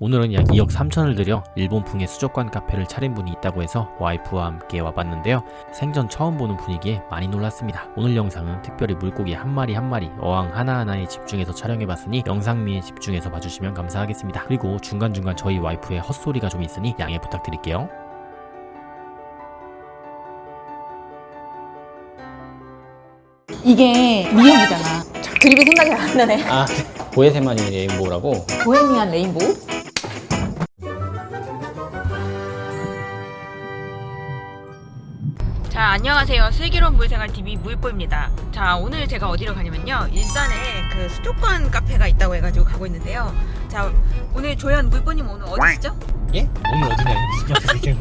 오늘은 약 2억 3천을 들여 일본풍의 수족관 카페를 차린 분이 있다고 해서 와이프와 함께 와봤는데요. 생전 처음 보는 분위기에 많이 놀랐습니다. 오늘 영상은 특별히 물고기 한 마리 한 마리 어항 하나하나에 집중해서 촬영해봤으니 영상미에 집중해서 봐주시면 감사하겠습니다. 그리고 중간중간 저희 와이프의 헛소리가 좀 있으니 양해 부탁드릴게요. 이게 미역이잖아. 드립이 생각이 안 나네. 아, 보혜세만이 레인보우라고? 보헤미안 레인보우? 안녕하세요 슬기로운 물생활TV 무일보입니다 자 오늘 제가 어디로 가냐면요 일산에 그 수족관 카페가 있다고 해가지고 가고 있는데요 자 오늘 조연 물보님 오늘 어디시죠? 예? 오늘 어디냐? 무슨 말씀이세요?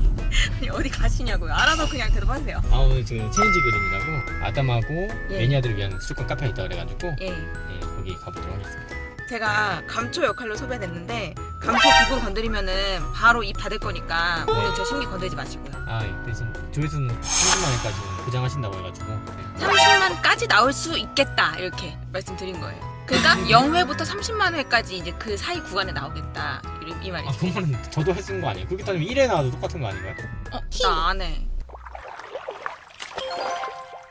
아니, 어디 가시냐고요 알아서 그냥 대답하세요 아, 오늘 지금 체인지 그림이라고 아담하고 예. 매니아들을 위한 수족관 카페가 있다 그래가지고 예 예, 거기 가보도록 하겠습니다. 제가 감초 역할로 섭외됐는데 감초 기분 건드리면은 바로 입 닫을 거니까 오늘 저 심기 건드리지 마시고요 아, 예, 대신 조회수는 30만 원까지 보장하신다고 해가지고 네. 30만까지 나올 수 있겠다 이렇게 말씀드린 거예요 그러니까 0회부터 30만 회까지 이제 그 사이 구간에 나오겠다 이, 이 아, 말이죠 그 말은 저도 있는 거 아니에요? 그렇게 따지면 1회 나와도 똑같은 거 아닌가요? 어? 나안 해.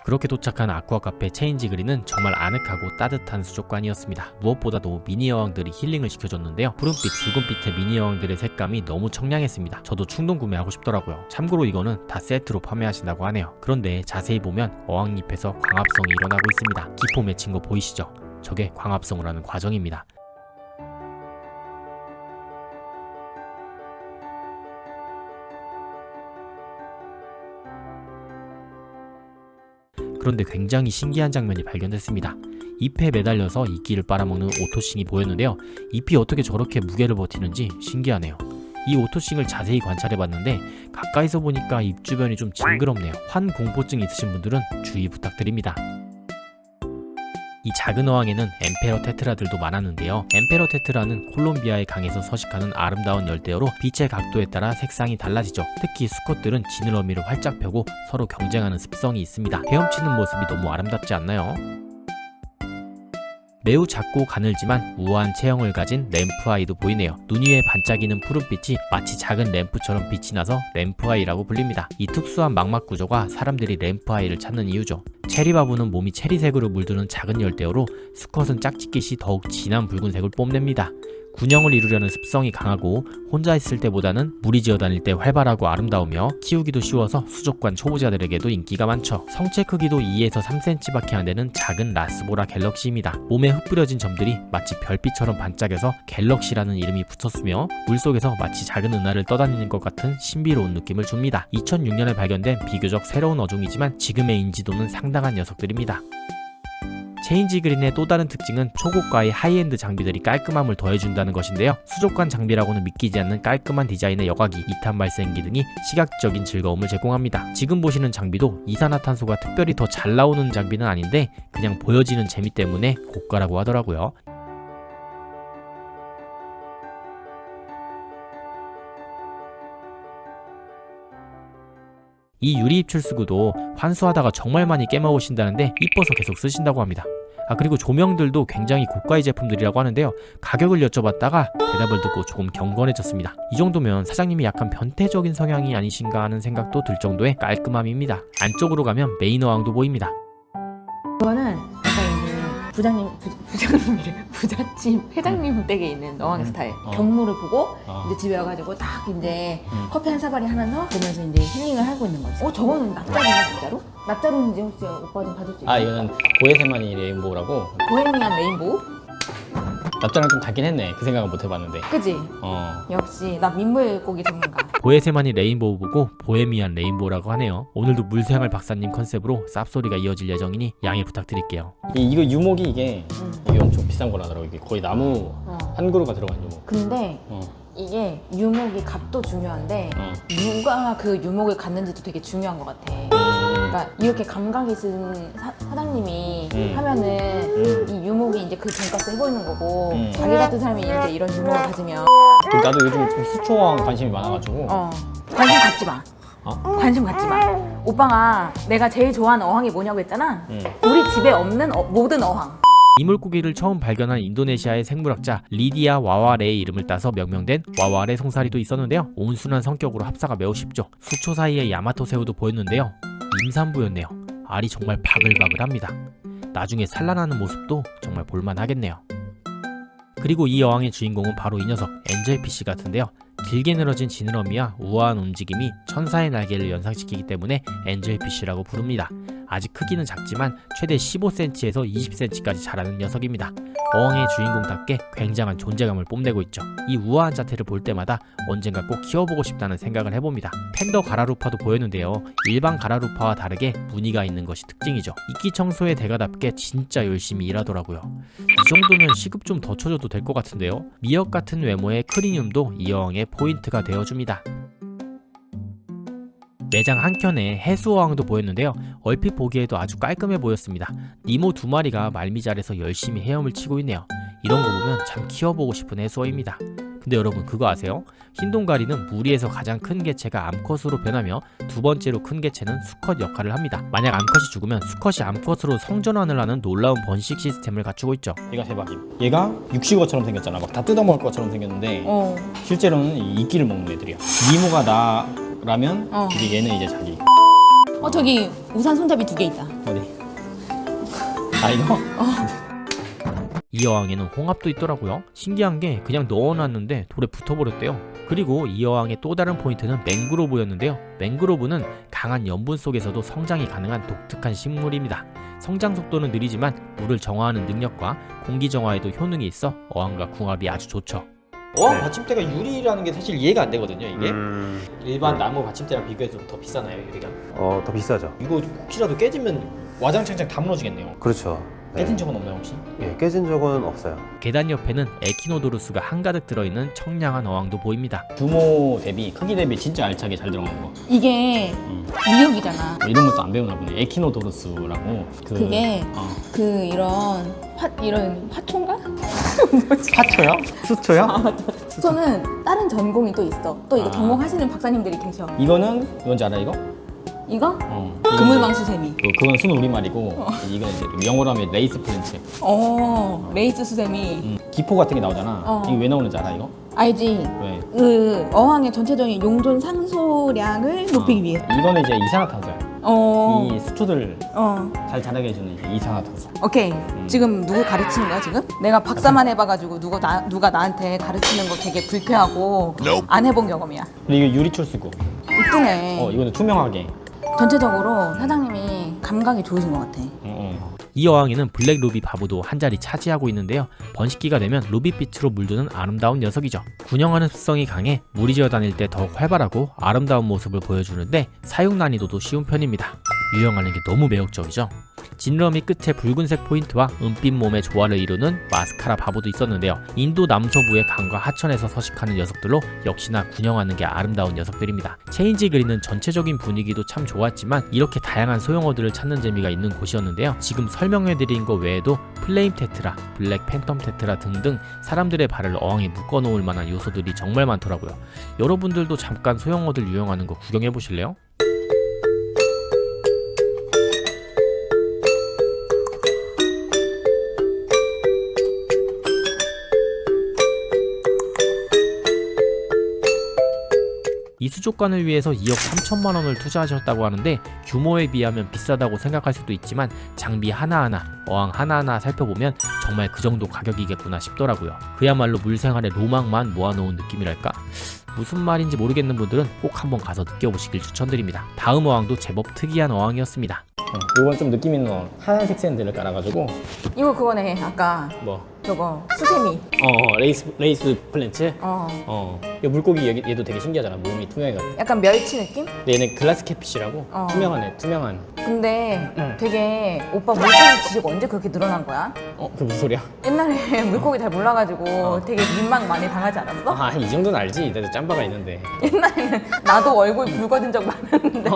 그렇게 도착한 아쿠아 카페 체인지 그린은 정말 아늑하고 따뜻한 수족관이었습니다. 무엇보다도 미니 여왕들이 힐링을 시켜줬는데요. 푸른빛, 붉은빛의 미니 여왕들의 색감이 너무 청량했습니다. 저도 충동 구매하고 싶더라고요. 참고로 이거는 다 세트로 판매하신다고 하네요. 그런데 자세히 보면 어항잎에서 광합성이 일어나고 있습니다. 기포 맺힌 거 보이시죠? 저게 광합성을 하는 과정입니다. 그런데 굉장히 신기한 장면이 발견됐습니다. 잎에 매달려서 이끼를 빨아먹는 오토싱이 보였는데요. 잎이 어떻게 저렇게 무게를 버티는지 신기하네요. 이 오토싱을 자세히 관찰해봤는데 가까이서 보니까 입 주변이 좀 징그럽네요. 환 공포증 있으신 분들은 주의 부탁드립니다. 이 작은 어항에는 엠페러 테트라들도 많았는데요. 엠페러 테트라는 콜롬비아의 강에서 서식하는 아름다운 열대어로 빛의 각도에 따라 색상이 달라지죠. 특히 수컷들은 지느러미를 활짝 펴고 서로 경쟁하는 습성이 있습니다. 헤엄치는 모습이 너무 아름답지 않나요? 매우 작고 가늘지만 우아한 체형을 가진 램프아이도 보이네요. 눈 위에 반짝이는 푸른빛이 마치 작은 램프처럼 빛이 나서 램프아이라고 불립니다. 이 특수한 망막 구조가 사람들이 램프아이를 찾는 이유죠. 체리바부는 몸이 체리색으로 물드는 작은 열대어로 수컷은 짝짓깃이 더욱 진한 붉은색을 뽐냅니다. 군형을 이루려는 습성이 강하고 혼자 있을 때보다는 무리 지어 다닐 때 활발하고 아름다우며 키우기도 쉬워서 수족관 초보자들에게도 인기가 많죠. 성체 크기도 2에서 3cm밖에 안 되는 작은 라스보라 갤럭시입니다. 몸에 흩뿌려진 점들이 마치 별빛처럼 반짝여서 갤럭시라는 이름이 붙었으며 물속에서 마치 작은 은하를 떠다니는 것 같은 신비로운 느낌을 줍니다. 2006년에 발견된 비교적 새로운 어종이지만 지금의 인지도는 상당한 녀석들입니다. 체인지 그린의 또 다른 특징은 초고가의 하이엔드 장비들이 깔끔함을 더해준다는 것인데요. 수족관 장비라고는 믿기지 않는 깔끔한 디자인의 여과기, 이탄 발생기 등이 시각적인 즐거움을 제공합니다. 지금 보시는 장비도 이산화탄소가 특별히 더 잘 나오는 장비는 아닌데 그냥 보여지는 재미 때문에 고가라고 하더라고요. 이 유리 입출수구도 환수하다가 정말 많이 깨먹으신다는데 이뻐서 계속 쓰신다고 합니다. 아 그리고 조명들도 굉장히 고가의 제품들이라고 하는데요. 가격을 여쭤봤다가 대답을 듣고 조금 경건해졌습니다. 이 정도면 사장님이 약간 변태적인 성향이 아니신가 하는 생각도 들 정도의 깔끔함입니다. 안쪽으로 가면 메인 어항도 보입니다. 이거는 부장님, 부, 부장님이래. 부잣집 회장님 댁에 있는 어항의 음. 스타일. 어. 경무를 보고 아, 이제 집에 와가지고 딱 이제 음. 커피 한 사발이 하면서 보면서 이제 힐링을 하고 있는 거지. 어, 저거는 납자루인가, 진짜로? 납자루인지 혹시 오빠 좀 봐줄 수 있어? 아 이거는 보혜세만이 레인보우라고? 보헤미안 레인보우? 납자랑 좀 같긴 했네. 그 생각은 못 해봤는데. 그지? 어. 역시 나 민물고기 전문가. 보에세만이 레인보우 보고 보헤미안 레인보우라고 하네요. 오늘도 물생활 박사님 컨셉으로 쌉소리가 이어질 예정이니 양해 부탁드릴게요. 이, 이거 유목이 이게 음. 이게 엄청 비싼 거라더라고. 이게 거의 나무 어. 한 그루가 들어간 유목. 근데 어. 이게 유목이 값도 중요한데 어. 누가 그 유목을 갖는지도 되게 중요한 것 같아. 음. 그러니까 이렇게 감각 있은 사, 사장님이 음. 하면은 음. 이 유목이 이제 그 돈값을 해보이는 거고 음. 자기 같은 사람이 이제 이런 유목을 가지면 또 나도 요즘 좀 수초왕 관심이 많아가지고. 어 관심 갖지 마. 어? 관심 갖지 마. 오빠가 내가 제일 좋아하는 어항이 뭐냐고 했잖아. 음. 우리 집에 없는 어- 모든 어항. 이 물고기를 처음 발견한 인도네시아의 생물학자 리디아 와와레의 이름을 따서 명명된 와와레 송사리도 있었는데요. 온순한 성격으로 합사가 매우 쉽죠. 수초 사이에 야마토 새우도 보였는데요. 임산부였네요. 알이 정말 바글바글합니다. 나중에 산란하는 모습도 정말 볼만하겠네요. 그리고 이 여왕의 주인공은 바로 이 녀석 엔젤피쉬 같은데요. 길게 늘어진 지느러미와 우아한 움직임이 천사의 날개를 연상시키기 때문에 엔젤피쉬라고 부릅니다. 아직 크기는 작지만 최대 15cm에서 20cm까지 자라는 녀석입니다. 어항의 주인공답게 굉장한 존재감을 뽐내고 있죠. 이 우아한 자태를 볼 때마다 언젠가 꼭 키워보고 싶다는 생각을 해봅니다. 팬더 가라루파도 보였는데요. 일반 가라루파와 다르게 무늬가 있는 것이 특징이죠. 이끼 청소의 대가답게 진짜 열심히 일하더라고요. 이 정도면 시급 좀 더 쳐줘도 될 것 같은데요. 미역 같은 외모의 크리늄도 이 여왕의 포인트가 되어줍니다. 매장 한켠에 해수어항도 보였는데요. 얼핏 보기에도 아주 깔끔해 보였습니다. 니모 두 마리가 말미잘에서 열심히 헤엄을 치고 있네요. 이런 거 보면 참 키워보고 싶은 해수어입니다. 근데 여러분 그거 아세요? 흰동가리는 무리에서 가장 큰 개체가 암컷으로 변하며 두 번째로 큰 개체는 수컷 역할을 합니다. 만약 암컷이 죽으면 수컷이 암컷으로 성전환을 하는 놀라운 번식 시스템을 갖추고 있죠. 얘가 대박임. 얘가 육식어처럼 생겼잖아. 막 다 뜯어먹을 것처럼 생겼는데 어. 실제로는 이 이끼를 먹는 애들이야. 니모가 나 라면 어. 이제 얘는 이제 자기. 어 저기 우산 손잡이 두 개 있다. 어디? 아 이거? 이 여왕에는 홍합도 있더라고요. 신기한 게 그냥 넣어놨는데 돌에 붙어버렸대요. 그리고 이 여왕의 또 다른 포인트는 맹그로브였는데요. 맹그로브는 강한 염분 속에서도 성장이 가능한 독특한 식물입니다. 성장 속도는 느리지만 물을 정화하는 능력과 공기 정화에도 효능이 있어 어항과 궁합이 아주 좋죠. 어항 받침대가 유리라는 게 사실 이해가 안 되거든요. 이게 음, 일반 나무 받침대랑 비교해서 더 비싸나요 유리가? 어, 더 비싸죠. 이거 혹시라도 깨지면 와장창창 다 무너지겠네요. 그렇죠. 네. 깨진 적은 없나요 혹시? 예, 깨진 적은 없어요. 계단 옆에는 에키노도루스가 한가득 들어있는 청량한 어항도 보입니다. 규모 대비 크기 대비 진짜 알차게 잘 들어간 거. 이게 음. 미역이잖아. 이런 것도 안 배우나 보네. 에키노도루스라고. 그, 그게 어. 그 이런 파 이런 파초인가? 파초요? 수초요? 저는 다른 전공이 또 있어. 또 이거 아. 전공하시는 박사님들이 계셔. 이거는 뭔지 알아 이거? 이거 어. 그물망수 세미. 그, 그건 순 우리말이고 이건 이제 영어로 하면 레이스 플랜트. 어 레이스 수세미. 음, 기포 같은 게 나오잖아. 어. 이게 왜 나오는지 알아 이거? 알지? 왜? 그 어항의 전체적인 용존 상소량을 높이기 위해. 이거는 이제 이산화탄소야. 어. 이 수초들 어. 잘 자라게 해주는 이제 이산화탄소. 오케이. 지금 누구 가르치는 거야 지금? 내가 박사만 해봐가지고 누가 나 누가 나한테 가르치는 거 되게 불쾌하고 안 해본 경험이야. 그리고 이게 유리철수고. 이쁘네. 어 이거는 투명하게. 전체적으로 사장님이 감각이 좋으신 것 같아. 어, 어. 이 어항에는 블랙 루비 바보도 한 자리 차지하고 있는데요. 번식기가 되면 루비빛으로 물드는 아름다운 녀석이죠. 군영하는 습성이 강해 무리 지어 다닐 때 더욱 활발하고 아름다운 모습을 보여주는데 사용 난이도도 쉬운 편입니다. 유영하는 게 너무 매력적이죠. 진러미 끝에 붉은색 포인트와 은빛 몸의 조화를 이루는 마스카라 바보도 있었는데요. 인도 남서부의 강과 하천에서 서식하는 녀석들로 역시나 군영하는 게 아름다운 녀석들입니다. 체인지 그리는 전체적인 분위기도 참 좋았지만 이렇게 다양한 소형어들을 찾는 재미가 있는 곳이었는데요. 지금 설명해드린 것 외에도 플레임 테트라, 블랙 팬텀 테트라 등등 사람들의 발을 어항에 묶어놓을 만한 요소들이 정말 많더라고요. 여러분들도 잠깐 소형어들 유용하는 거 구경해 보실래요? 이 수족관을 위해서 2억 3천만 원을 투자하셨다고 하는데 규모에 비하면 비싸다고 생각할 수도 있지만 장비 하나하나, 어항 하나하나 살펴보면 정말 그 정도 가격이겠구나 싶더라고요. 그야말로 물생활의 로망만 모아놓은 느낌이랄까? 무슨 말인지 모르겠는 분들은 꼭 한번 가서 느껴보시길 추천드립니다. 다음 어항도 제법 특이한 어항이었습니다. 어, 이건 좀 느낌 있는 거. 하얀색 샌드를 깔아가지고 이거 그거네. 아까 뭐. 저거 수세미. 어, 어 레이스 레이스 플랜트. 어. 어. 이 물고기 얘- 얘도 되게 신기하잖아. 몸이 투명해가지고. 약간 멸치 느낌? 근데 얘는 글라스 캐피시라고 어. 투명한 애, 투명한. 근데 응. 되게 오빠 물고기 지식 언제 그렇게 늘어난 거야? 어, 그 무슨 소리야? 옛날에 물고기 잘 몰라가지고 어. 되게 민망 많이 당하지 않았어? 아, 이 정도는 알지. 나도 짬바가 있는데. 옛날에는 나도 얼굴 붉어진 적 많았는데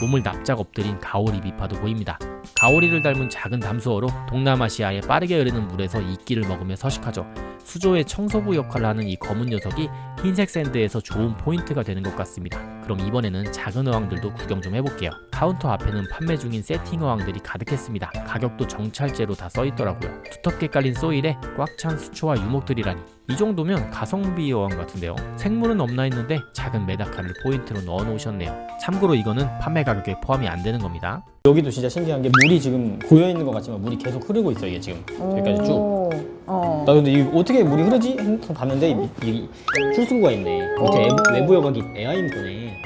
몸을 납작 엎드린 가오리 비파도 보입니다. 가오리를 닮은 작은 담수어로 동남아시아의 빠르게 흐르는 물에서 이끼를 먹으며 서식하죠. 수조의 청소부 역할을 하는 이 검은 녀석이 흰색 샌드에서 좋은 포인트가 되는 것 같습니다. 그럼 이번에는 작은 어항들도 구경 좀 해볼게요. 카운터 앞에는 판매 중인 세팅 어항들이 가득했습니다. 가격도 정찰제로 다 써있더라고요. 두텁게 깔린 소일에 꽉 찬 수초와 유목들이라니 이 정도면 가성비 어항 같은데요. 생물은 없나 했는데 작은 메다카를 포인트로 넣어 놓으셨네요. 참고로 이거는 판매 가격에 포함이 안 되는 겁니다. 여기도 진짜 신기한 게 물이 지금 고여 있는 것 같지만 물이 계속 흐르고 있어 이게 지금 여기까지 쭉. 오, 어. 나 근데 이거 어떻게 물이 흐르지? 했- 봤는데 이, 이 출수구가 있네. 밑에 외부, 외부 여각이 에어인 거네.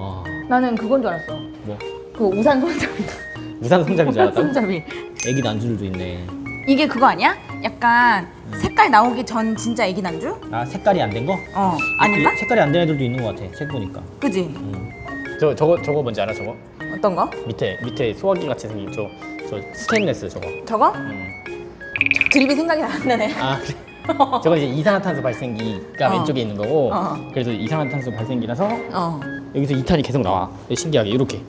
아 나는 그건 줄 알았어. 뭐? 그 우산 손잡이. 우산 성장인 줄 우산 알았다. 손잡이. 애기 난줄도 있네. 이게 그거 아니야? 약간 색깔 나오기 전 진짜 애기 난주? 아 색깔이 안 된 거? 어. 아닌가? 이- 색깔이 안 된 애들도 있는 것 같아. 책 보니까. 그지? 저 저거 저거 뭔지 알아 저거? 어떤 거? 밑에 밑에 소화기 같이 생긴 저 저 스테인레스 저거. 저거? 음. 드립이 생각이 안 나네. 아 그래. 저건 이제 이산화탄소 발생기가 어. 왼쪽에 있는 거고 어. 그래서 이산화탄소 발생기라서 어. 여기서 이탄이 계속 나와 신기하게 이렇게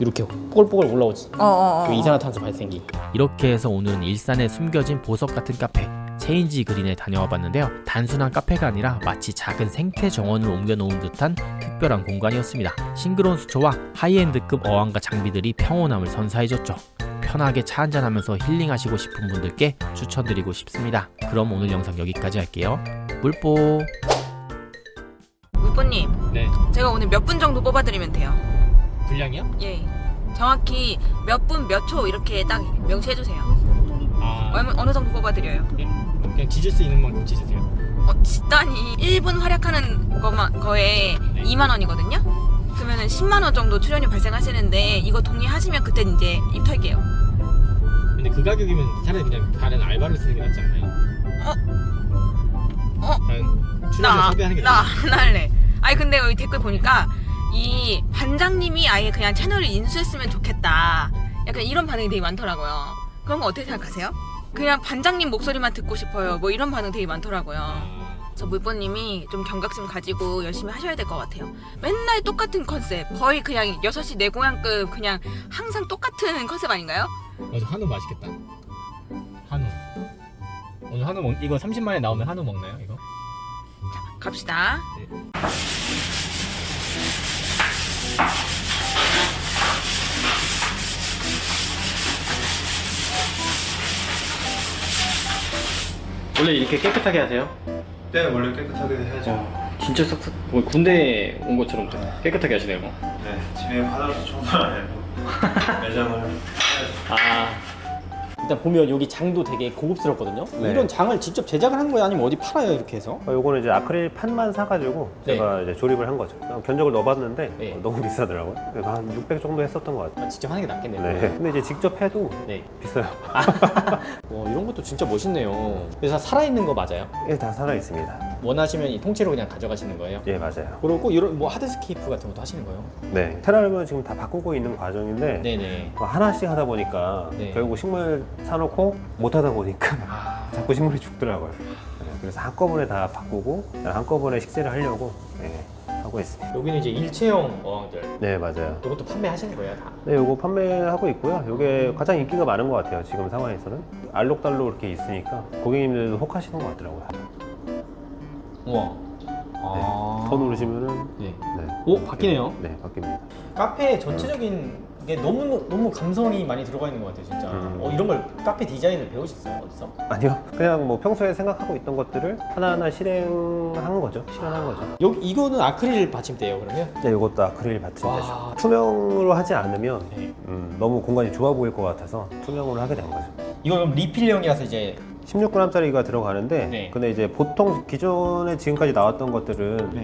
이렇게 뽀글뽀글 올라오지 어, 어, 어. 그 이산화탄소 발생기 이렇게 해서 오늘은 일산에 숨겨진 보석 같은 카페 체인지 그린에 다녀와 봤는데요. 단순한 카페가 아니라 마치 작은 생태 정원을 옮겨놓은 듯한 특별한 공간이었습니다. 싱그러운 수초와 하이엔드급 어항과 장비들이 평온함을 선사해줬죠. 편하게 차 한잔하면서 힐링하시고 싶은 분들께 추천드리고 싶습니다. 그럼 오늘 영상 여기까지 할게요. 물뽀 물보님, 네. 제가 오늘 몇 분 정도 뽑아드리면 돼요? 분량이요? 예. 정확히 몇 분 몇 초 이렇게 딱 명시해 주세요. 아 어느, 어느 정도 뽑아드려요? 예. 그냥 짖을 수 있는 만큼 짖으세요. 어, 집단이 1분 활약하는 거만, 거에 네. 2만 원이거든요? 그러면은 10만 원 정도 출연료 발생하시는데 이거 동의하시면 그때 이제 입탈게요. 근데 그 가격이면 차라리 그냥 다른 알바를 쓰는 게 낫지 않나요? 어? 다른 출연료 나, 섭외하는 게나 낫지 안 할래. 아니 근데 여기 댓글 보니까 이 반장님이 아예 그냥 채널을 인수했으면 좋겠다. 약간 이런 반응이 되게 많더라고요. 그런 거 어떻게 생각하세요? 그냥 반장님 목소리만 듣고 싶어요. 뭐 이런 반응 되게 많더라고요. 아, 저 물보님이 좀 경각심 가지고 열심히 하셔야 될 것 같아요. 맨날 똑같은 컨셉, 거의 그냥 6시 내 고향급 그냥 항상 똑같은 컨셉 아닌가요? 맞아 한우 맛있겠다. 한우. 오늘 한우 먹 이거 30만에 나오면 한우 먹나요? 이거? 갑시다. 원래 이렇게 깨끗하게 하세요? 네, 원래 깨끗하게 해야죠. 진짜 싹싹 뭐 군대 온 것처럼 깨끗하게 하시네요 네, 집에 화장실 청소를 안 해도 매장을 아 일단 보면 여기 장도 되게 고급스럽거든요 네. 이런 장을 직접 제작을 한 거예요 아니면 어디 팔아요 이렇게 해서? 어, 요거는 이제 아크릴 판만 사가지고 네. 제가 이제 조립을 한 거죠. 그냥 견적을 넣어봤는데 네. 어, 너무 비싸더라고요. 그래서 한 600 정도 했었던 것 같아요. 아, 직접 하는 게 낫겠네요 네. 근데 이제 직접 해도 네. 비싸요. 와, 이런 것도 진짜 멋있네요 그래서 살아있는 거 맞아요? 예, 다 살아 있습니다. 원하시면 이 통째로 그냥 가져가시는 거예요? 예, 맞아요. 그리고 이런 뭐 하드스케이프 같은 것도 하시는 거예요? 네. 테라리움은 지금 다 바꾸고 있는 과정인데 네네 뭐 하나씩 하다 보니까 네. 결국 식물 사놓고 못 하다 보니까 아, 자꾸 식물이 죽더라고요. 네, 그래서 한꺼번에 다 바꾸고 한꺼번에 식재를 하려고 예, 하고 있습니다. 여기는 이제 일체형 어항들 네, 맞아요. 이것도 판매하시는 거예요 다? 네, 요거 판매하고 있고요. 요게 가장 인기가 많은 것 같아요. 지금 상황에서는 알록달록 이렇게 있으니까 고객님들도 혹하시는 것 같더라고요. 우와 아... 더 누르시면은 네. 네, 오 바뀌네요 네, 바뀝니다. 카페 전체적인 게 너무 너무 감성이 많이 들어가 있는 것 같아요 진짜 음. 어, 이런 걸 카페 디자인을 배우셨어요 어디서? 아니요, 그냥 뭐 평소에 생각하고 있던 것들을 하나하나 실행한 거죠. 실현한 거죠. 여기 이거는 아크릴 받침대예요 그러면? 네, 요것도 아크릴 받침대죠. 와. 투명으로 하지 않으면 네. 음, 너무 공간이 좋아 보일 것 같아서 투명으로 하게 된 거죠. 이거 그럼 리필형이라서 이제 16g짜리가 들어가는데 네. 근데 이제 보통 기존에 지금까지 나왔던 것들은 네.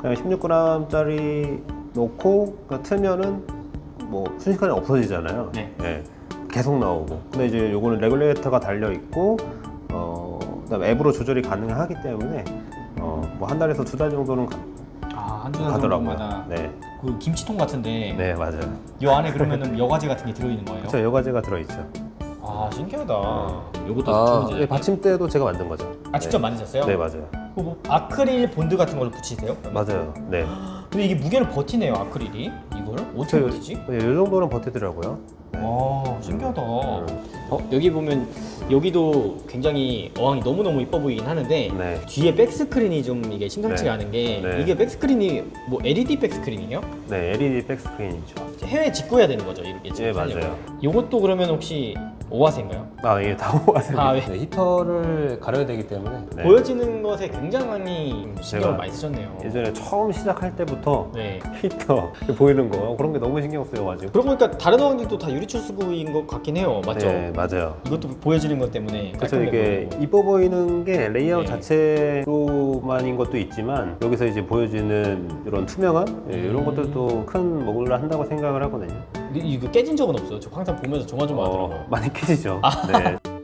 그냥 16g짜리 놓고 그냥 틀면은 뭐 순식간에 없어지잖아요. 네. 예, 계속 나오고. 근데 이제 요거는 레귤레이터가 달려 있고 어 그다음에 앱으로 조절이 가능하기 때문에 어 뭐 한 달에서 두 달 정도는 가, 아 한두 가더라고요. 네, 그 김치통 같은데 네 맞아요. 이 안에 그러면은 여과제 같은 게 들어있는 거예요? 그렇죠, 여과제가 들어있죠. 아 신기하다 요것도 아. 네, 받침대도 제가 만든 거죠. 아 직접 네. 만드셨어요? 네 맞아요. 그거 뭐 아크릴 본드 같은 걸 붙이세요? 맞아요. 네. 근데 이게 무게를 버티네요 아크릴이 이걸 어떻게 저- 버티지? 네, 이 정도는 버티더라고요. 와 신기하다. 어 여기 보면 여기도 굉장히 어항이 너무 너무 이뻐 보이긴 하는데 네. 뒤에 백스크린이 좀 이게 심상치가 네. 않은 게 네. 이게 백스크린이 뭐 LED 백스크린이에요? 네, LED 백스크린이죠. 해외 직구해야 되는 거죠 이렇게 지금 예. 맞아요. 이것도 그러면 혹시 오화세인가요? 아, 예, 다 모아서. 아, 왜? 네, 히터를 가려야 되기 때문에 네. 보여지는 것에 굉장히 신경을 제가 많이 쓰셨네요. 예전에 처음 시작할 때부터 네. 히터 보이는 거 그런 게 너무 신경 쓰여가지고. 그러고 보니까 다른 어항들도 다 유리철수구인 것 같긴 해요. 맞죠? 네, 맞아요. 이것도 보여지는 것 때문에 그래서 깔끔해 이게 보이고. 이뻐 보이는 게 레이아웃 네. 자체로만인 것도 있지만 여기서 이제 보여지는 이런 투명함 예, 이런 음. 것들도 큰 목을 한다고 생각을 하거든요. 이- 이거 깨진 적은 없어요. 저 항상 보면서 조마조마하더라고요. 어, 많이 깨지죠. 네.